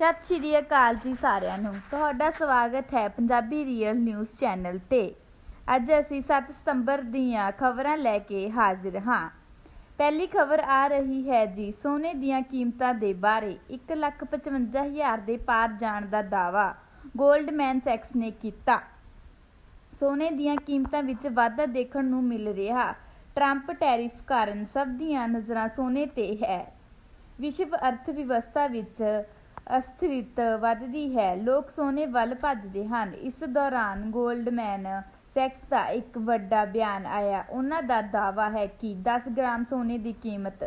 ਸਤਿ ਸ਼੍ਰੀ ਅਕਾਲ ਜੀ ਸਾਰਿਆਂ ਨੂੰ। ਤੁਹਾਡਾ ਸਵਾਗਤ ਹੈ ਪੰਜਾਬੀ ਰੀਅਲ ਨਿਊਜ਼ ਚੈਨਲ ਤੇ। ਅੱਜ ਅਸੀਂ 7 ਸਤੰਬਰ ਦੀਆਂ ਖਬਰਾਂ ਲੈ ਕੇ ਹਾਜ਼ਰ ਹਾਂ। ਪਹਿਲੀ ਖਬਰ ਆ ਰਹੀ ਹੈ ਜੀ ਸੋਨੇ ਦੀਆਂ ਕੀਮਤਾਂ ਦੇ ਬਾਰੇ। 1,55,000 ਦੇ ਪਾਰ ਜਾਣ ਦਾ ਦਾਅਵਾ 골ਡਮੈਨ ਸੈਕਸ ਨੇ ਕੀਤਾ। ਸੋਨੇ ਦੀਆਂ ਕੀਮਤਾਂ ਵਿੱਚ ਵਾਧਾ ਦੇਖਣ ਨੂੰ ਮਿਲ ਰਿਹਾ ਟਰੰਪ ਟੈਰਿਫ ਕਾਰਨ ਸਭ ਦੀਆਂ ਨਜ਼ਰਾਂ ਸੋਨੇ ਤੇ ਹੈ। ਵਿਸ਼ਵ ਅਰਥ ਵਿਵਸਥਾ ਵਿੱਚ ਅਸਥਿਰਤ ਵੱਧਦੀ ਹੈ। ਲੋਕ ਸੋਨੇ ਵੱਲ ਭੱਜਦੇ ਹਨ। ਇਸ ਦੌਰਾਨ ਗੋਲਡਮੈਨ ਸੈਕਸ ਦਾ ਇੱਕ ਵੱਡਾ ਬਿਆਨ ਆਇਆ। ਉਹਨਾਂ ਦਾ ਦਾਅਵਾ ਹੈ ਕਿ 10 ਗ੍ਰਾਮ ਸੋਨੇ ਦੀ ਕੀਮਤ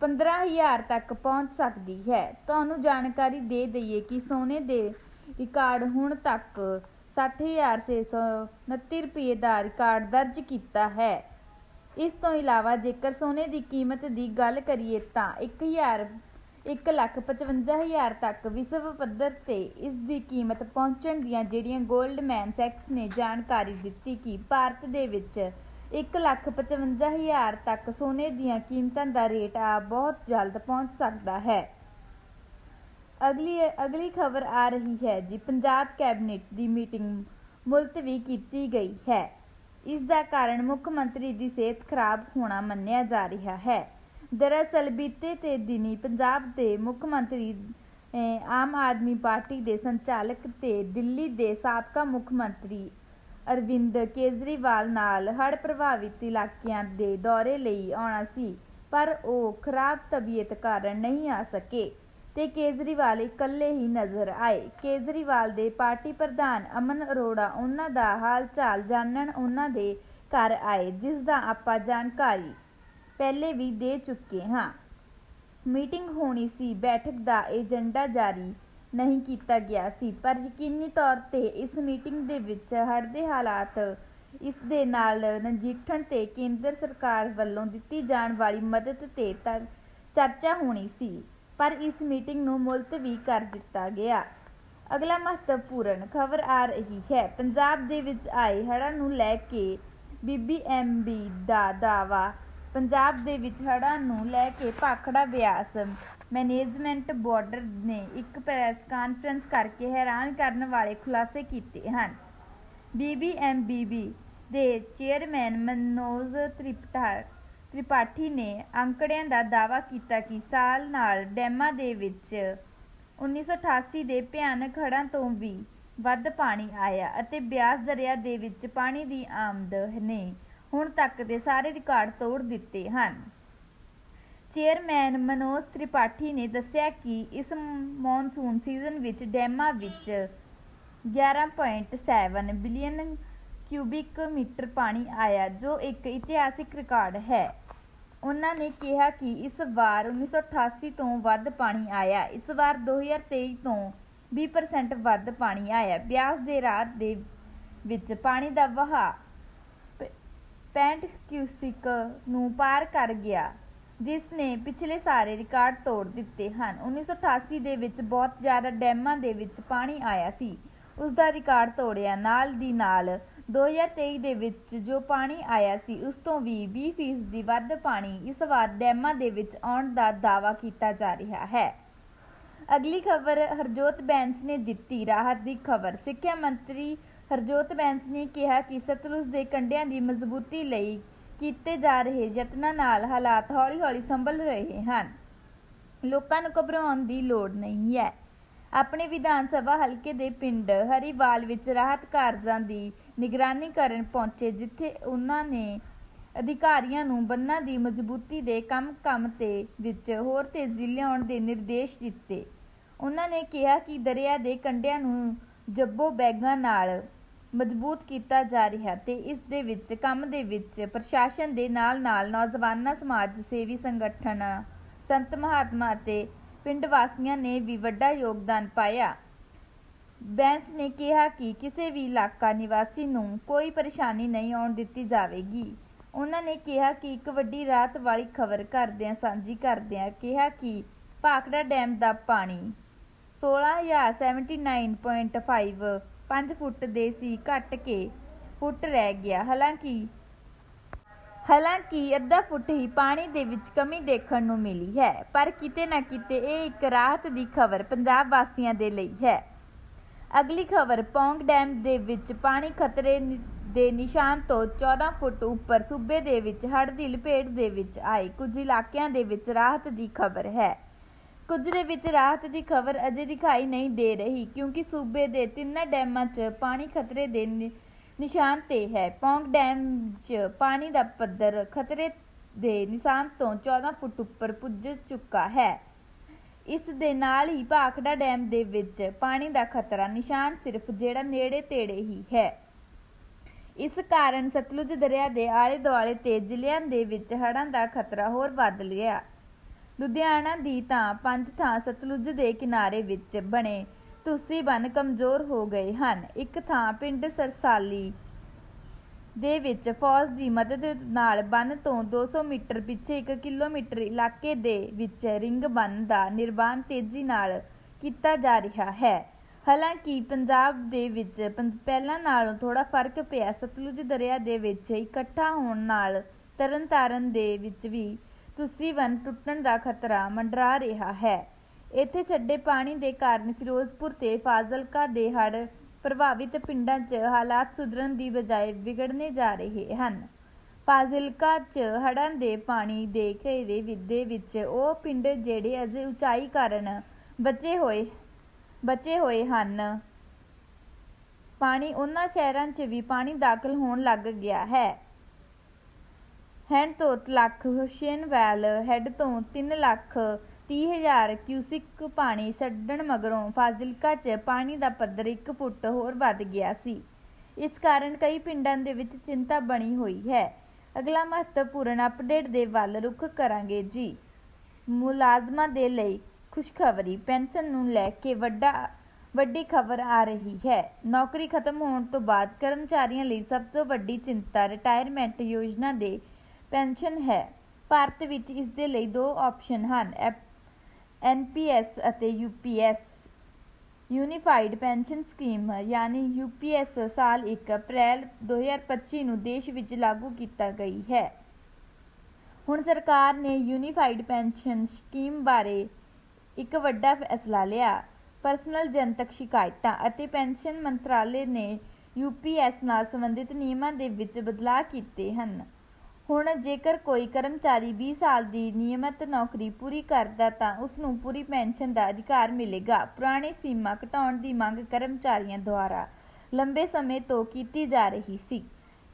15000 ਤੱਕ ਪਹੁੰਚ ਸਕਦੀ ਹੈ। ਤੁਹਾਨੂੰ ਜਾਣਕਾਰੀ ਦੇ ਦਈਏ ਕਿ ਸੋਨੇ ਦੇ ਰਿਕਾਰਡ ਹੁਣ ਤੱਕ 60629 ਰੁਪਏ ਦਾ ਰਿਕਾਰਡ ਦਰਜ ਕੀਤਾ ਹੈ। ਇਸ ਤੋਂ ਇਲਾਵਾ ਜੇਕਰ ਸੋਨੇ ਦੀ ਕੀਮਤ ਦੀ ਗੱਲ ਕਰੀਏ ਤਾਂ 1000 1,55,000 ਤੱਕ ਵਿਸ਼ਵ ਪੱਧਰ ਤੇ ਇਸ ਦੀ ਕੀਮਤ ਪਹੁੰਚਣ ਦੀਆਂ ਜਿਹੜੀਆਂ ਗੋਲਡਮੈਨ ਸੈਕਸ ਨੇ ਜਾਣਕਾਰੀ ਦਿੱਤੀ ਕਿ ਭਾਰਤ ਦੇ ਵਿੱਚ 1,55,000 ਤੱਕ ਸੋਨੇ ਦੀਆਂ ਕੀਮਤਾਂ ਦਾ ਰੇਟ ਆ ਬਹੁਤ ਜਲਦ ਪਹੁੰਚ ਸਕਦਾ ਹੈ। ਅਗਲੀ ਅਗਲੀ ਖਬਰ ਆ ਰਹੀ ਹੈ ਜੀ ਪੰਜਾਬ ਕੈਬਨਿਟ ਦੀ ਮੀਟਿੰਗ ਮੁਲਤਵੀ ਕੀਤੀ ਗਈ ਹੈ। ਇਸ ਦਾ ਕਾਰਨ ਮੁੱਖ ਮੰਤਰੀ ਦੀ ਸਿਹਤ ਖਰਾਬ ਹੋਣਾ ਮੰਨਿਆ ਜਾ ਰਿਹਾ ਹੈ। ਦਰਅਸਲ ਬੀਤੇ ਤੇ ਦਿਨੀ ਪੰਜਾਬ ਦੇ ਮੁੱਖ ਮੰਤਰੀ ਆਮ ਆਦਮੀ ਪਾਰਟੀ ਦੇ ਸੰਚਾਲਕ ਤੇ ਦਿੱਲੀ ਦੇ ਸਾਬਕਾ ਮੁੱਖ ਮੰਤਰੀ ਅਰਵਿੰਦ ਕੇਜਰੀਵਾਲ ਨਾਲ ਹੜ੍ਹ ਪ੍ਰਭਾਵਿਤ ਇਲਾਕਿਆਂ ਦੇ ਦੌਰੇ ਲਈ ਆਉਣਾ ਸੀ, ਪਰ ਉਹ ਖਰਾਬ ਤਬੀਅਤ ਕਾਰਨ ਨਹੀਂ ਆ ਸਕੇ ਤੇ ਕੇਜਰੀਵਾਲ ਇਕੱਲੇ ਹੀ ਨਜ਼ਰ ਆਏ। ਕੇਜਰੀਵਾਲ ਦੇ ਪਾਰਟੀ ਪ੍ਰਧਾਨ ਅਮਨ ਅਰੋੜਾ, ਉਹਨਾਂ ਦਾ ਹਾਲ ਚਾਲ ਜਾਣਨ ਉਹਨਾਂ ਦੇ ਘਰ ਆਏ, ਜਿਸ ਦਾ ਆਪਾਂ ਜਾਣਕਾਰੀ ਪਹਿਲੇ ਵੀ ਦੇ ਚੁੱਕੇ ਹਾਂ। ਮੀਟਿੰਗ ਹੋਣੀ ਸੀ, ਬੈਠਕ ਦਾ ਏਜੰਡਾ ਜਾਰੀ ਨਹੀਂ ਕੀਤਾ ਗਿਆ ਸੀ, ਪਰ ਯਕੀਨੀ ਤੌਰ ਤੇ ਇਸ ਮੀਟਿੰਗ ਦੇ ਵਿੱਚ ਹੜ੍ਹ ਦੇ ਹਾਲਾਤ ਇਸ ਦੇ ਨਾਲ ਨਜਿੱਠਣ ਤੇ ਕੇਂਦਰ ਸਰਕਾਰ ਵੱਲੋਂ ਦਿੱਤੀ ਜਾਣ ਵਾਲੀ ਮਦਦ ਤੇ ਚਰਚਾ ਹੋਣੀ ਸੀ, ਪਰ ਇਸ ਮੀਟਿੰਗ ਨੂੰ ਮੁਲਤਵੀ ਕਰ ਦਿੱਤਾ ਗਿਆ। ਅਗਲਾ ਮਹੱਤਵਪੂਰਨ ਖਬਰ ਆ ਰਹੀ ਹੈ। ਪੰਜਾਬ ਦੇ ਵਿੱਚ ਆਏ ਹੜ੍ਹਾਂ ਨੂੰ ਲੈ ਕੇ ਬੀਬੀਐਮਬੀ ਦਾ ਦਾਅਵਾ ਪੰਜਾਬ ਦੇ ਵਿੱਚ ਹੜ੍ਹਾਂ ਨੂੰ ਲੈ ਕੇ ਭਾਖੜਾ ਬਿਆਸ। ਮੈਨੇਜਮੈਂਟ ਬੋਰਡ ਨੇ ਇੱਕ ਪ੍ਰੈਸ ਕਾਨਫਰੰਸ ਕਰਕੇ ਹੈਰਾਨ ਕਰਨ ਵਾਲੇ ਖੁਲਾਸੇ ਕੀਤੇ ਹਨ। ਬੀਬੀਐਮਬੀਬੀ ਦੇ ਚੇਅਰਮੈਨ ਮਨੋਜ ਤ੍ਰਿਪਾਠੀ ਨੇ ਅੰਕੜਿਆਂ ਦਾ ਦਾਅਵਾ ਕੀਤਾ ਕਿ ਸਾਲ ਨਾਲ ਡੈਮਾਂ ਦੇ ਵਿੱਚ 1988 ਦੇ ਭਿਆਨਕ ਹੜ੍ਹਾਂ ਤੋਂ ਵੀ ਵੱਧ ਪਾਣੀ ਆਇਆ ਅਤੇ ਬਿਆਸ ਦਰਿਆ ਦੇ ਵਿੱਚ ਪਾਣੀ ਦੀ ਆਮਦ ਨੇ ਹੁਣ ਤੱਕ ਦੇ ਸਾਰੇ ਰਿਕਾਰਡ ਤੋੜ ਦਿੱਤੇ ਹਨ। ਚੇਅਰਮੈਨ ਮਨੋਜ ਤ੍ਰਿਪਾਠੀ ਨੇ ਦੱਸਿਆ ਕਿ ਇਸ ਮੌਨਸੂਨ ਸੀਜ਼ਨ ਵਿੱਚ ਡੈਮਾਂ ਵਿੱਚ 11.7 ਬਿਲੀਅਨ ਕਿਊਬਿਕ ਮੀਟਰ ਪਾਣੀ ਆਇਆ, ਜੋ ਇੱਕ ਇਤਿਹਾਸਿਕ ਰਿਕਾਰਡ ਹੈ। ਉਹਨਾਂ ਨੇ ਕਿਹਾ ਕਿ ਇਸ ਵਾਰ 1988 ਤੋਂ ਵੱਧ ਪਾਣੀ ਆਇਆ, ਇਸ ਵਾਰ 2023 ਤੋਂ 20% ਵੱਧ ਪਾਣੀ ਆਇਆ। ਬਿਆਸ ਦੇ ਰਾਤ ਦੇ ਵਿੱਚ ਪਾਣੀ ਦਾ ਵਹਾਅ 65 ਕਿਊਸਿਕ ਨੂੰ ਪਾਰ ਕਰ ਗਿਆ ਜਿਸ ਨੇ ਪਿਛਲੇ ਸਾਰੇ ਰਿਕਾਰਡ ਤੋੜ ਦਿੱਤੇ ਹਨ। 1988 ਦੇ ਵਿੱਚ ਬਹੁਤ ਜ਼ਿਆਦਾ ਡੈਮਾਂ ਦੇ ਵਿੱਚ ਪਾਣੀ ਆਇਆ ਸੀ। ਉਸ ਦਾ ਰਿਕਾਰਡ ਤੋੜਿਆ ਨਾਲ ਦੀ ਨਾਲ। 2023 ਦੇ ਵਿੱਚ ਜੋ ਪਾਣੀ ਆਇਆ ਸੀ, ਉਸ ਤੋਂ ਵੀ 20% ਵੱਧ ਪਾਣੀ ਇਸ ਵਾਰ ਡੈਮਾਂ ਦੇ ਵਿੱਚ ਆਉਣ ਦਾ ਦਾਅਵਾ ਕੀਤਾ ਜਾ ਰਿਹਾ ਹੈ। ਅਗਲੀ ਖਬਰ ਹਰਜੋਤ ਬੈਂਸ ਨੇ ਦਿੱਤੀ ਰਾਹਤ ਦੀ ਖਬਰ। ਸਿੱਖਿਆ ਮੰਤਰੀ ਹਰਜੋਤ ਬੈਂਸ ਨੇ ਕਿਹਾ ਕਿ ਸਤਲੁਜ ਦੇ ਕੰਢਿਆਂ ਦੀ ਮਜ਼ਬੂਤੀ ਲਈ ਕੀਤੇ ਜਾ ਰਹੇ ਯਤਨਾਂ ਨਾਲ ਹਾਲਾਤ ਹੌਲੀ-ਹੌਲੀ ਸੰਭਲ ਰਹੇ ਹਨ। ਲੋਕਾਂ ਨੂੰ ਘਬਰਾਉਣ ਦੀ ਲੋੜ ਨਹੀਂ ਹੈ। ਆਪਣੇ ਵਿਧਾਨ ਸਭਾ ਹਲਕੇ ਦੇ ਪਿੰਡ ਹਰੀਵਾਲ ਵਿੱਚ ਰਾਹਤ ਕਾਰਜਾਂ ਦੀ ਨਿਗਰਾਨੀ ਕਰਨ ਪਹੁੰਚੇ, ਜਿੱਥੇ ਉਹਨਾਂ ਨੇ ਅਧਿਕਾਰੀਆਂ ਨੂੰ ਬੰਨਾਂ ਦੀ ਮਜ਼ਬੂਤੀ ਦੇ ਕੰਮ-ਕੰਮ ਤੇ ਵਿੱਚ ਹੋਰ ਤੇਜ਼ੀ ਲਿਆਉਣ ਦੇ ਨਿਰਦੇਸ਼ ਦਿੱਤੇ। ਉਹਨਾਂ ਨੇ ਕਿਹਾ ਕਿ ਦਰਿਆ ਦੇ ਕੰਢਿਆਂ ਨੂੰ ਜੱਬੋ ਬੈਗਾਂ ਨਾਲ ਮਜ਼ਬੂਤ ਕੀਤਾ ਜਾ ਰਿਹਾ ਤੇ ਇਸ ਦੇ ਵਿੱਚ, ਕੰਮ ਦੇ ਵਿੱਚ ਪ੍ਰਸ਼ਾਸਨ ਦੇ ਨਾਲ-ਨਾਲ ਨੌਜਵਾਨਾਂ ਸਮਾਜ ਸੇਵੀ ਸੰਗਠਨ, ਸੰਤ ਮਹਾਤਮਾ ਅਤੇ ਪਿੰਡ ਵਾਸੀਆਂ ਨੇ ਵੀ ਵੱਡਾ ਯੋਗਦਾਨ ਪਾਇਆ। ਬੈਂਸ ਨੇ ਕਿਹਾ ਕਿ ਕਿਸੇ ਵੀ ਇਲਾਕਾ ਨਿਵਾਸੀ ਨੂੰ ਕੋਈ ਪਰੇਸ਼ਾਨੀ ਨਹੀਂ ਆਉਣ ਦਿੱਤੀ ਜਾਵੇਗੀ। ਉਹਨਾਂ ਨੇ ਕਿਹਾ ਕਿ ਇੱਕ ਵੱਡੀ ਰਾਤ ਵਾਲੀ ਖਬਰ ਕਰਦਿਆਂ ਸਾਂਝੀ ਕਰਦਿਆਂ ਕਿਹਾ ਕਿ ਭਾਖੜਾ ਡੈਮ ਦਾ ਪਾਣੀ 16079.5 5 ਫੁੱਟ ਦੇ ਸੀ, ਘਟ ਕੇ ਫੁੱਟ ਰਹਿ ਗਿਆ। ਹਾਲਾਂਕਿ ਹਾਲਾਂਕਿ ਅੱਧਾ ਫੁੱਟ ਹੀ ਪਾਣੀ ਦੇ ਵਿੱਚ ਕਮੀ ਦੇਖਣ ਨੂੰ ਮਿਲੀ ਹੈ, ਪਰ ਕਿਤੇ ਨਾ ਕਿਤੇ ਇਹ ਇੱਕ ਰਾਹਤ ਦੀ ਖਬਰ ਪੰਜਾਬ ਵਾਸੀਆਂ ਦੇ ਲਈ ਹੈ। ਅਗਲੀ ਖਬਰ, ਪੌਂਗ ਡੈਮ ਦੇ ਵਿੱਚ ਪਾਣੀ ਖਤਰੇ ਨਿ- ਦੇ ਨਿਸ਼ਾਨ ਤੋਂ 14 ਫੁੱਟ ਉੱਪਰ ਸੂਬੇ ਦੇ ਵਿੱਚ ਹੜ੍ਹ ਦੀ ਲਪੇਟ ਦੇ ਵਿੱਚ ਆਏ। ਕੁਝ ਇਲਾਕਿਆਂ ਦੇ ਵਿੱਚ ਰਾਹਤ ਦੀ ਖਬਰ ਹੈ। ਕੁਝ ਦੇ ਵਿੱਚ ਰਾਹਤ ਦੀ ਖਬਰ ਅਜੇ ਦਿਖਾਈ ਨਹੀਂ ਦੇ ਰਹੀ, ਕਿਉਂਕਿ ਸੂਬੇ ਦੇ ਤਿੰਨਾਂ ਡੈਮਾਂ 'ਚ ਪਾਣੀ ਖਤਰੇ ਦੇ ਨਿ- ਨਿਸ਼ਾਨ ਤੇ ਹੈ। ਪੌਂਗ ਡੈਮ 'ਚ ਪਾਣੀ ਦਾ ਪੱਧਰ ਖਤਰੇ ਦੇ ਨਿਸ਼ਾਨ ਤੋਂ 14 ਫੁੱਟ ਉੱਪਰ ਪੁੱਜ ਚੁੱਕਾ ਹੈ। ਇਸ ਦੇ ਨਾਲ ਹੀ ਭਾਖੜਾ ਡੈਮ ਦੇ ਵਿੱਚ ਪਾਣੀ ਦਾ ਖਤਰਾ ਨਿਸ਼ਾਨ ਸਿਰਫ ਜਿਹੜਾ ਨੇੜੇ ਤੇੜੇ ਹੀ ਹੈ। ਇਸ ਕਾਰਨ ਸਤਲੁਜ ਦਰਿਆ ਦੇ ਆਲੇ ਦੁਆਲੇ ਤੇ ਜ਼ਿਲ੍ਹਿਆਂ ਦੇ ਵਿੱਚ ਹੜ੍ਹਾਂ ਦਾ ਖਤਰਾ ਹੋਰ ਵੱਧ ਗਿਆ। ਲੁਧਿਆਣਾ ਦੀ ਤਾਂ ਪੰਜ ਥਾਂ ਸਤਲੁਜ ਦੇ ਕਿਨਾਰੇ ਵਿੱਚ ਬਣੇ ਤੁਸੀਂ ਬੰਨ ਕਮਜ਼ੋਰ ਹੋ ਗਏ ਹਨ। ਇੱਕ ਥਾਂ ਪਿੰਡ ਸਰਸਾਲੀ ਦੇ ਵਿੱਚ ਫੌਜ ਦੀ ਮਦਦ ਨਾਲ ਬੰਨ ਤੋਂ 200 ਮੀਟਰ ਪਿੱਛੇ 1 ਕਿਲੋਮੀਟਰ ਇਲਾਕੇ ਦੇ ਵਿੱਚ ਰਿੰਗ ਬੰਨ ਦਾ ਨਿਰਮਾਣ ਤੇਜ਼ੀ ਨਾਲ ਕੀਤਾ ਜਾ ਰਿਹਾ ਹੈ। ਹਾਲਾਂਕਿ ਪੰਜਾਬ ਦੇ ਵਿੱਚ ਪੰ- ਪਹਿਲਾਂ ਨਾਲੋਂ ਥੋੜਾ ਫ਼ਰਕ ਪਿਆ। ਸਤਲੁਜ ਦਰਿਆ ਦੇ ਵਿੱਚ ਇਕੱਠਾ ਹੋਣ ਨਾਲ ਤਰਨਤਾਰਨ ਦੇ ਵਿੱਚ ਵੀ ਤੁਸੀਂ ਬੰਨ ਟੁੱਟਣ ਦਾ ਖਤਰਾ ਮੰਡਰਾ ਰਿਹਾ ਹੈ। ਇੱਥੇ ਛੱਡੇ ਪਾਣੀ ਦੇ ਕਾਰਨ ਫਿਰੋਜ਼ਪੁਰ ਤੇ ਫਾਜ਼ਿਲਕਾ ਦੇ ਹੜ੍ਹ ਪ੍ਰਭਾਵਿਤ ਪਿੰਡਾਂ 'ਚ ਹਾਲਾਤ ਸੁਧਰਨ ਦੀ ਬਜਾਏ ਵਿਗੜਨੇ ਜਾ ਰਹੇ ਹਨ। ਫਾਜ਼ਿਲਕਾ 'ਚ ਹੜ੍ਹਾਂ ਦੇ ਪਾਣੀ ਦੇ ਘੇਰੇ ਵਿੱਦੇ ਵਿੱਚ ਉਹ ਪਿੰਡ ਜਿਹੜੇ ਅਜੇ ਉਚਾਈ ਕਾਰਨ ਬਚੇ ਹੋਏ ਬਚੇ ਹੋਏ ਹਨ। ਪਾਣੀ ਉਹਨਾਂ ਸ਼ਹਿਰਾਂ 'ਚ ਵੀ ਪਾਣੀ ਦਾਖਲ ਹੋਣ ਲੱਗ ਗਿਆ ਹੈ। ਹੈਂਡ ਤੋਂ ਲੱਖ ਹੁਸੈਨਵੈਲ ਹੈੱਡ ਤੋਂ 3 ਲੱਖ 30 ਹਜ਼ਾਰ ਕਿਊਸਿਕ ਪਾਣੀ ਛੱਡਣ ਮਗਰੋਂ ਫਾਜ਼ਿਲਕਾ 'ਚ ਪਾਣੀ ਦਾ ਪੱਧਰ 1 ਫੁੱਟ ਹੋਰ ਵੱਧ ਗਿਆ ਸੀ। ਇਸ ਕਾਰਨ ਕਈ ਪਿੰਡਾਂ ਦੇ ਵਿੱਚ ਚਿੰਤਾ ਬਣੀ ਹੋਈ ਹੈ। ਅਗਲਾ ਮਹੱਤਵਪੂਰਨ ਅਪਡੇਟ ਦੇ ਵੱਲ ਰੁਖ ਕਰਾਂਗੇ ਜੀ। ਮੁਲਾਜ਼ਮਾਂ ਦੇ ਲਈ ਖੁਸ਼ਖਬਰੀ, ਪੈਨਸ਼ਨ ਨੂੰ ਲੈ ਕੇ ਵੱਡਾ, ਵੱਡੀ ਖਬਰ ਆ ਰਹੀ ਹੈ। ਨੌਕਰੀ ਖਤਮ ਹੋਣ ਤੋਂ ਬਾਅਦ ਕਰਮਚਾਰੀਆਂ ਲਈ ਸਭ ਤੋਂ ਵੱਡੀ ਚਿੰਤਾ ਰਿਟਾਇਰਮੈਂਟ ਯੋਜਨਾ ਦੇ ਪੈਨਸ਼ਨ ਹੈ। ਭਾਰਤ ਵਿੱਚ ਇਸ ਦੇ ਲਈ ਦੋ ਆਪਸ਼ਨ ਹਨ। ਐਨਪੀਐਸ ਅਤੇ ਯੂਪੀਐਸ ਯੂਨੀਫਾਈਡ ਪੈਨਸ਼ਨ ਸਕੀਮ ਯਾਨੀ ਯੂਪੀਐਸ ਸਾਲ 1 ਅਪ੍ਰੈਲ 2025 ਨੂੰ ਦੇਸ਼ ਵਿੱਚ ਲਾਗੂ ਕੀਤਾ ਗਈ ਹੈ। ਹੁਣ ਸਰਕਾਰ ਨੇ ਯੂਨੀਫਾਈਡ ਪੈਨਸ਼ਨ ਸਕੀਮ ਬਾਰੇ ਇੱਕ ਵੱਡਾ ਫੈਸਲਾ ਲਿਆ। ਪਰਸਨਲ ਜਨਤਕ ਸ਼ਿਕਾਇਤਾਂ ਅਤੇ ਪੈਨਸ਼ਨ ਮੰਤਰਾਲੇ ਨੇ ਯੂਪੀਐਸ ਨਾਲ ਸੰਬੰਧਿਤ ਨਿਯਮਾਂ ਦੇ ਵਿੱਚ ਬਦਲਾਅ ਕੀਤੇ ਹਨ। ਹੁਣ ਜੇਕਰ ਕੋਈ ਕਰਮਚਾਰੀ 20 ਸਾਲ ਦੀ ਨਿਯਮਤ ਨੌਕਰੀ ਪੂਰੀ ਕਰਦਾ ਤਾਂ ਉਸ ਨੂੰ ਪੂਰੀ ਪੈਨਸ਼ਨ ਦਾ ਅਧਿਕਾਰ ਮਿਲੇਗਾ। ਪੁਰਾਣੀ ਸੀਮਾ ਘਟਾਉਣ ਦੀ ਮੰਗ ਕਰਮਚਾਰੀਆਂ ਦੁਆਰਾ ਲੰਬੇ ਸਮੇਂ ਤੋਂ ਕੀਤੀ ਜਾ ਰਹੀ ਸੀ।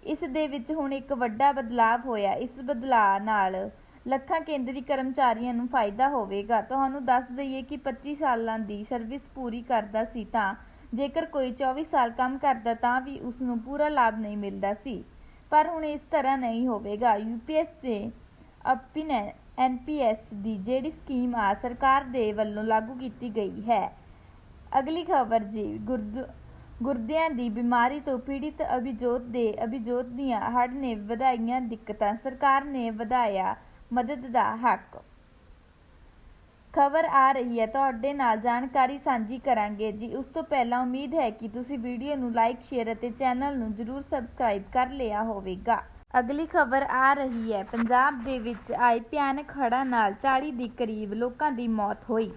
ਇਸ ਦੇ ਵਿੱਚ ਹੁਣ ਇੱਕ ਵੱਡਾ ਬਦਲਾਅ ਹੋਇਆ। ਇਸ ਬਦਲਾਅ ਨਾਲ ਲੱਖਾਂ ਕੇਂਦਰੀ ਕਰਮਚਾਰੀਆਂ ਨੂੰ ਫਾਇਦਾ ਹੋਵੇਗਾ। ਤੁਹਾਨੂੰ ਦੱਸ ਦਈਏ ਕਿ 25 ਸਾਲਾਂ ਦੀ ਸਰਵਿਸ ਪੂਰੀ ਕਰਦਾ ਸੀ ਤਾਂ ਜੇਕਰ ਕੋਈ 24 ਸਾਲ ਕੰਮ ਕਰਦਾ ਤਾਂ ਵੀ ਉਸ ਨੂੰ ਪੂਰਾ ਲਾਭ ਨਹੀਂ ਮਿਲਦਾ ਸੀ। ਪਰ ਹੁਣ ਇਸ ਤਰ੍ਹਾਂ ਨਹੀਂ ਹੋਵੇਗਾ। ਯੂਪੀਐਸ ਤੇ ਅਪਿਨ ਐਨਪੀਐਸ ਦੀ ਜਿਹੜੀ ਸਕੀਮ ਆ, ਸਰਕਾਰ ਦੇ ਵੱਲੋਂ ਲਾਗੂ ਕੀਤੀ ਗਈ ਹੈ। ਅਗਲੀ ਖਬਰ ਜੀ, ਗੁਰਦ, ਗੁਰਦਿਆਂ ਦੀ ਬਿਮਾਰੀ ਤੋਂ ਪੀੜਿਤ ਅਭਿਜੋਤ ਦੇ, ਅਭਿਜੋਤ ਦੀਆਂ ਹੜ੍ਹ ਨੇ ਵਧਾਈਆਂ ਦਿੱਕਤਾਂ। ਸਰਕਾਰ ਨੇ ਵਧਾਇਆ ਮਦਦ ਦਾ ਹੱਕ। ਖਬਰ ਆ ਰਹੀ ਹੈ। ਤੁਹਾਡੇ ਨਾਲ ਜਾਣਕਾਰੀ ਸਾਂਝੀ ਕਰਾਂਗੇ ਜੀ। ਉਸ ਤੋਂ ਪਹਿਲਾਂ ਉਮੀਦ ਹੈ ਕਿ ਤੁਸੀਂ ਵੀਡੀਓ ਨੂੰ ਲਾਈਕ, ਸ਼ੇਅਰ ਅਤੇ ਚੈਨਲ ਨੂੰ ਜ਼ਰੂਰ ਸਬਸਕ੍ਰਾਈਬ ਕਰ ਲਿਆ ਹੋਵੇਗਾ। ਅਗਲੀ ਖਬਰ ਆ ਰਹੀ ਹੈ। ਪੰਜਾਬ ਦੇ ਵਿੱਚ ਆਏ ਭਿਆਨਕ ਹੜ੍ਹਾਂ ਨਾਲ 40 ਦੇ ਕਰੀਬ ਲੋਕਾਂ ਦੀ ਮੌਤ ਹੋਈ।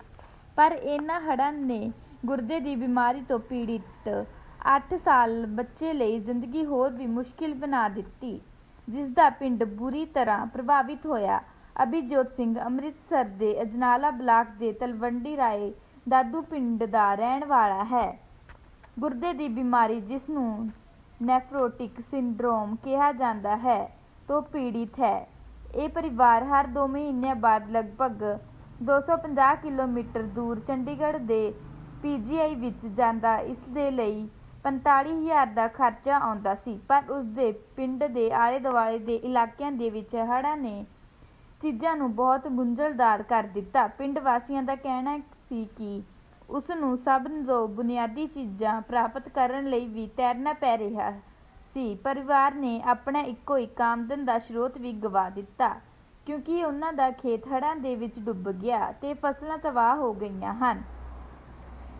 ਪਰ ਇਹਨਾਂ ਹੜ੍ਹਾਂ ਨੇ ਗੁਰਦੇ ਦੀ ਬਿਮਾਰੀ ਤੋਂ ਪੀੜਿਤ 8 ਸਾਲ ਬੱਚੇ ਲਈ ਜ਼ਿੰਦਗੀ ਹੋਰ ਵੀ ਮੁਸ਼ਕਿਲ ਬਣਾ ਦਿੱਤੀ, ਜਿਸ ਦਾ ਪਿੰਡ ਬੁਰੀ ਤਰ੍ਹਾਂ ਪ੍ਰਭਾਵਿਤ ਹੋਇਆ। ਅਭਿਜੋਤ ਸਿੰਘ ਅੰਮ੍ਰਿਤਸਰ ਦੇ ਅਜਨਾਲਾ ਬਲਾਕ ਦੇ ਤਲਵੰਡੀ ਰਾਏ ਦਾਦੂ ਪਿੰਡ ਦਾ ਰਹਿਣ ਵਾਲਾ ਹੈ। ਗੁਰਦੇ ਦੀ ਬਿਮਾਰੀ ਜਿਸ ਨੂੰ ਨੈਫਰੋਟਿਕ ਸਿੰਡਰੋਮ ਕਿਹਾ ਜਾਂਦਾ ਹੈ, ਤੋਂ ਪੀੜਿਤ ਹੈ। ਇਹ ਪਰਿਵਾਰ ਹਰ 2 ਮਹੀਨਿਆਂ ਬਾਅਦ ਲਗਭਗ 250 ਕਿਲੋਮੀਟਰ ਦੂਰ ਚੰਡੀਗੜ੍ਹ ਦੇ ਪੀਜੀਆਈ ਵਿੱਚ ਜਾਂਦਾ, ਇਸ ਦੇ ਲਈ 45000 ਦਾ ਖਰਚਾ ਆਉਂਦਾ ਸੀ। ਪਰ ਉਸ ਦੇ ਪਿੰਡ ਦੇ ਆਲੇ ਦੁਆਲੇ ਦੇ ਇਲਾਕਿਆਂ ਦੇ ਵਿੱਚ ਹੜ੍ਹਾਂ ਨੇ ਚੀਜ਼ਾਂ ਨੂੰ ਬਹੁਤ ਗੁੰਝਲਦਾਰ ਕਰ ਦਿੱਤਾ। ਪਿੰਡ ਵਾਸੀਆਂ ਦਾ ਕਹਿਣਾ ਸੀ ਕਿ ਉਸ ਨੂੰ ਸਭ ਤੋਂ ਬੁਨਿਆਦੀ ਚੀਜ਼ਾਂ ਪ੍ਰਾਪਤ ਕਰਨ ਲਈ ਵੀ ਤੈਰਨਾ ਪੈ ਰਿਹਾ ਸੀ। ਪਰਿਵਾਰ ਨੇ ਆਪਣਾ ਇੱਕੋ ਇੱਕ ਆਮਦਨ ਦਾ ਸਰੋਤ ਵੀ ਗਵਾ ਦਿੱਤਾ, ਕਿਉਂਕਿ ਉਹਨਾਂ ਦਾ ਖੇਤ ਹੜ੍ਹਾਂ ਦੇ ਵਿੱਚ ਡੁੱਬ ਗਿਆ ਤੇ ਫਸਲਾਂ ਤਬਾਹ ਹੋ ਗਈਆਂ ਹਨ।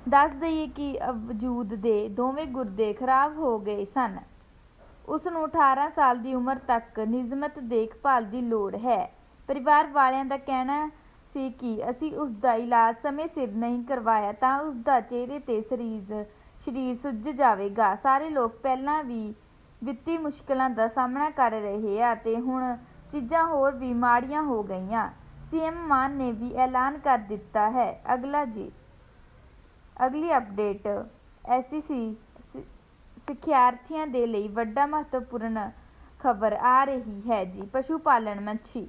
ਦੱਸ ਦਈਏ ਕਿ ਵਜੂਦ ਦੇ ਦੋਵੇਂ ਗੁਰਦੇ ਖਰਾਬ ਹੋ ਗਏ ਸਨ। ਉਸ ਨੂੰ 18 ਸਾਲ ਦੀ ਉਮਰ ਤੱਕ ਨਿਯਮਤ ਦੇਖਭਾਲ ਦੀ ਲੋੜ ਹੈ। ਪਰਿਵਾਰ ਵਾਲਿਆਂ ਦਾ ਕਹਿਣਾ ਸੀ ਕਿ ਅਸੀਂ ਉਸ ਦਾ ਇਲਾਜ ਸਮੇਂ ਸਿਰ ਨਹੀਂ ਕਰਵਾਇਆ ਤਾਂ ਉਸ ਦਾ ਚਿਹਰੇ ਤੇ ਸਰੀਰ ਸਰੀਰ ਸੁੱਜ ਜਾਵੇਗਾ। ਸਾਰੇ ਲੋਕ ਪਹਿਲਾਂ ਵੀ ਵਿੱਤੀ ਮੁਸ਼ਕਲਾਂ ਦਾ ਸਾਹਮਣਾ ਕਰ ਰਹੇ ਆ ਤੇ ਹੁਣ ਚੀਜ਼ਾਂ ਹੋਰ ਵੀ ਮਾੜੀਆਂ ਹੋ ਗਈਆਂ। ਸੀਐਮ ਮਾਨ ਨੇ ਵੀ ਐਲਾਨ ਕਰ ਦਿੱਤਾ ਹੈ। ਅਗਲਾ ਜੀ, ਅਗਲੀ ਅਪਡੇਟ। ਐਸਸੀਸੀ ਸਿੱਖਿਆਰਥੀਆਂ ਦੇ ਲਈ ਵੱਡਾ ਮਹੱਤਵਪੂਰਨ ਖਬਰ ਆ ਰਹੀ ਹੈ ਜੀ, ਪਸ਼ੂ ਪਾਲਣ ਮੱਛੀ।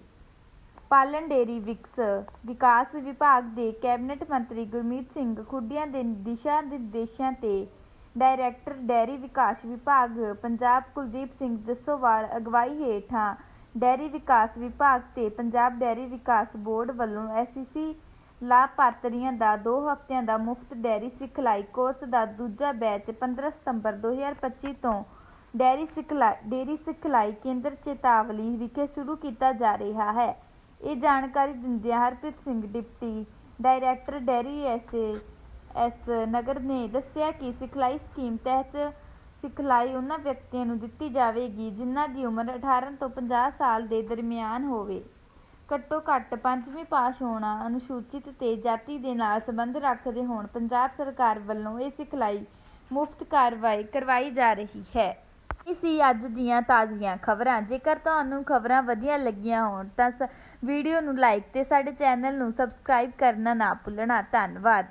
ਪਾਲਣ ਡੇਅਰੀ ਵਿਕਸ ਵਿਕਾਸ ਵਿਭਾਗ ਦੇ ਕੈਬਨਿਟ ਮੰਤਰੀ ਗੁਰਮੀਤ ਸਿੰਘ ਖੁੱਡੀਆਂ ਦੇ ਦਿਸ਼ਾ ਨਿਰਦੇਸ਼ਾਂ ਤੇ ਡਾਇਰੈਕਟਰ ਡੈਰੀ ਵਿਕਾਸ ਵਿਭਾਗ ਪੰਜਾਬ ਕੁਲਦੀਪ ਸਿੰਘ ਜੱਸੋਵਾਲ ਅਗਵਾਈ ਹੇਠਾਂ ਡੈਰੀ ਵਿਕਾਸ ਵਿਭਾਗ ਤੇ ਪੰਜਾਬ ਡੈਰੀ ਵਿਕਾਸ ਬੋਰਡ ਵੱਲੋਂ ਐਸਸੀਸੀ ਲਾਭਪਾਤਰੀਆਂ ਦਾ 2 ਹਫ਼ਤਿਆਂ ਦਾ ਮੁਫਤ ਡੈਰੀ ਸਿਖਲਾਈ ਕੋਰਸ ਦਾ ਦੂਜਾ ਬੈਚ 15 ਸਤੰਬਰ 2025 ਤੋਂ ਡੈਰੀ ਸਿਖਲਾਈ ਡੇਰੀ ਸਿਖਲਾਈ ਕੇਂਦਰ ਚੇਤਾਵਲੀ ਵਿਖੇ ਸ਼ੁਰੂ ਕੀਤਾ ਜਾ ਰਿਹਾ ਹੈ। ਇਹ ਜਾਣਕਾਰੀ ਦਿੰਦਿਆਂ Harpreet Singh deputy director dairy SA S Nagar ਨੇ ਦੱਸਿਆ ਕਿ ਸਿਖਲਾਈ ਸਕੀਮ ਤਹਿਤ ਸਿਖਲਾਈ ਉਹਨਾਂ ਵਿਅਕਤੀਆਂ ਨੂੰ ਦਿੱਤੀ ਜਾਵੇਗੀ ਜਿਨ੍ਹਾਂ ਦੀ ਉਮਰ 18 ਤੋਂ 50 ਸਾਲ ਦੇ ਦਰਮਿਆਨ ਹੋਵੇ। ਘੱਟੋ ਘੱਟ ਪੰਜਵੀਂ ਪਾਸ ਹੋਣਾ ਅਨੁਸੂਚਿਤ ਤੇ ਜਾਤੀ ਦੇ ਨਾਲ ਸੰਬੰਧ ਰੱਖਦੇ ਹੋਣ ਪੰਜਾਬ ਸਰਕਾਰ ਵੱਲੋਂ ਇਹ ਸਿਖਲਾਈ ਮੁਫਤ ਕਾਰਵਾਈ ਕਰਵਾਈ ਜਾ ਰਹੀ ਹੈ। ਇਹ ਸੀ ਅੱਜ ਦੀਆਂ ਤਾਜ਼ੀਆਂ ਖਬਰਾਂ। ਜੇਕਰ ਤੁਹਾਨੂੰ ਖਬਰਾਂ ਵਧੀਆ ਲੱਗੀਆਂ ਹੋਣ, ਤਾਂ ਸ- ਵੀਡੀਓ ਨੂੰ ਲਾਈਕ ਤੇ ਸਾਡੇ ਚੈਨਲ ਨੂੰ ਸਬਸਕ੍ਰਾਈਬ ਕਰਨਾ ਨਾ ਭੁੱਲਣਾ। ਧੰਨਵਾਦ।